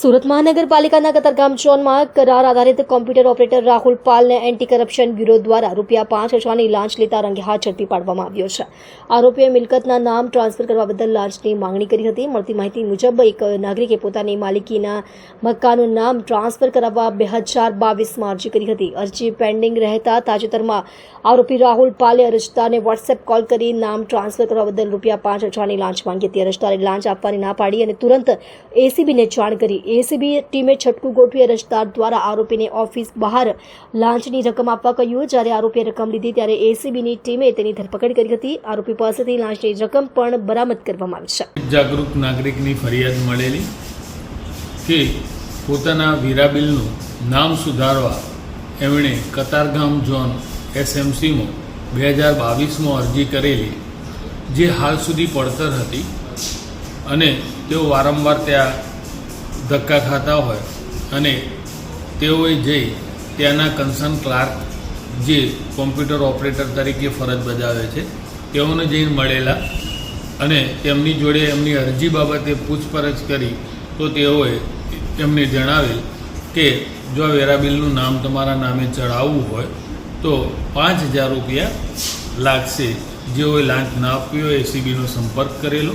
સુરત મહાનગરપાલિકાના કતારગામ ઝોનમાં કરાર આધારિત કોમ્પ્યુટર ઓપરેટર રાહુલ પાલને એન્ટી કરપ્શન બ્યુરો દ્વારા રૂપિયા પાંચ હજારની લાંચ લેતા રંગે હાથ ઝડપી પાડવામાં આવ્યો છે. આરોપીએ મિલકતના નામ ટ્રાન્સફર કરવા બદલ લાંચની માંગણી કરી હતી. મળતી માહિતી મુજબ, એક નાગરિકે પોતાની માલિકીના મકાનનું નામ ટ્રાન્સફર કરાવવા બે હજાર બાવીસમાં અરજી કરી હતી. અરજી પેન્ડિંગ રહેતા તાજેતરમાં આરોપી રાહુલ પાલે અરજદારને વોટ્સએપ કોલ કરી નામ ટ્રાન્સફર કરવા બદલ રૂપિયા પાંચ હજારની લાંચ માંગી હતી. અરજદારે લાંચ આપવાની ના પાડી અને તુરંત એસીબીને જાણ કરી એસીબી ટીમે છટકું ગોઠવી અરજદાર દ્વારા આરોપીને ઓફિસ બહાર લાંચની રકમ આપવા કહ્યું. જ્યારે આરોપીએ રકમ લીધી ત્યારે એસીબીની ટીમે તેની ધરપકડ કરી હતી. આરોપી પાસેથી લાંચની રકમ પણ બરામદ કરવામાં આવી છે. જાગૃત નાગરિકની ફરિયાદ મળેલી કે પોતાના વીરા બિલનું નામ સુધારવા એમણે કતારગામ ઝોન એસએમસીમાં બે હજાર બાવીસમાં અરજી કરેલી, જે હાલ સુધી પડતર હતી અને તેઓ વારંવાર ત્યાં ધક્કા ખાતા હોય અને તેઓએ જઈ ત્યાંના કન્સર્ન ક્લાર્ક જે કોમ્પ્યુટર ઓપરેટર તરીકે ફરજ બજાવે છે, તેઓને જઈને મળેલા અને તેમની જોડે એમની અરજી બાબતે પૂછપરછ કરી તો તેઓએ એમને જણાવેલ કે જો વેરાબિલનું નામ તમારા નામે ચડાવવું હોય તો પાંચ હજાર રૂપિયા લાગશે. જેઓએ લાંચ ના આપ્યો એસીબીનો સંપર્ક કરેલો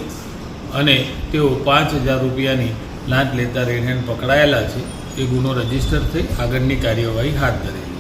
અને તેઓ પાંચ હજાર રૂપિયાની લાંચ લેતા રેડહેન્ડ પકડાયેલા છે. એ ગુનો રજિસ્ટર થઈ આગળની કાર્યવાહી હાથ ધરેલી